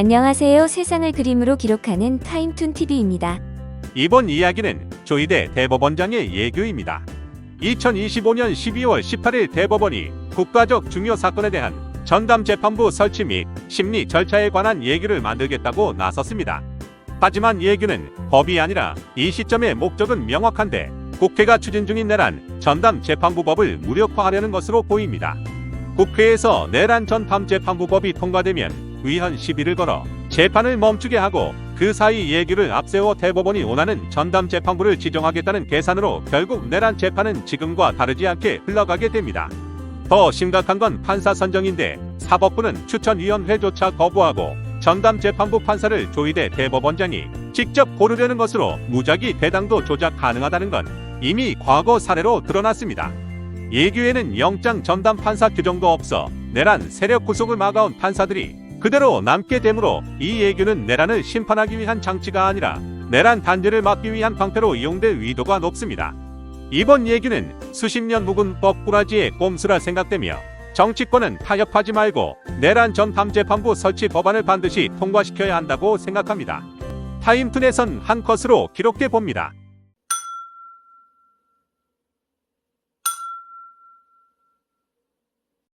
안녕하세요. 세상을 그림으로 기록하는 타임툰 TV입니다. 이번 이야기는 조희대 대법원장의 예규입니다. 2025년 12월 18일 대법원이 국가적 중요 사건에 대한 전담 재판부 설치 및 심리 절차에 관한 예규를 만들겠다고 나섰습니다. 하지만 예규는 법이 아니라 이 시점의 목적은 명확한데 국회가 추진 중인 내란 전담 재판부법을 무력화하려는 것으로 보입니다. 국회에서 내란 전담 재판부법이 통과되면 위헌 시비를 걸어 재판을 멈추게 하고 그 사이 예규를 앞세워 대법원이 원하는 전담 재판부를 지정하겠다는 계산으로 결국 내란 재판은 지금과 다르지 않게 흘러가게 됩니다. 더 심각한 건 판사 선정인데 사법부는 추천위원회조차 거부하고 전담 재판부 판사를 조희대 대법원장이 직접 고르려는 것으로 무작위 배당도 조작 가능하다는 건 이미 과거 사례로 드러났습니다. 예규에는 영장 전담 판사 규정도 없어 내란 세력 구속을 막아온 판사들이 그대로 남게 되므로 이 예규는 내란을 심판하기 위한 장치가 아니라 내란 단죄를 막기 위한 방패로 이용될 의도가 높습니다. 이번 예규는 수십 년 묵은 법꾸라지의 꼼수라 생각되며 정치권은 타협하지 말고 내란 전담 재판부 설치 법안을 반드시 통과시켜야 한다고 생각합니다. 타임툰에선 한 컷으로 기록돼 봅니다.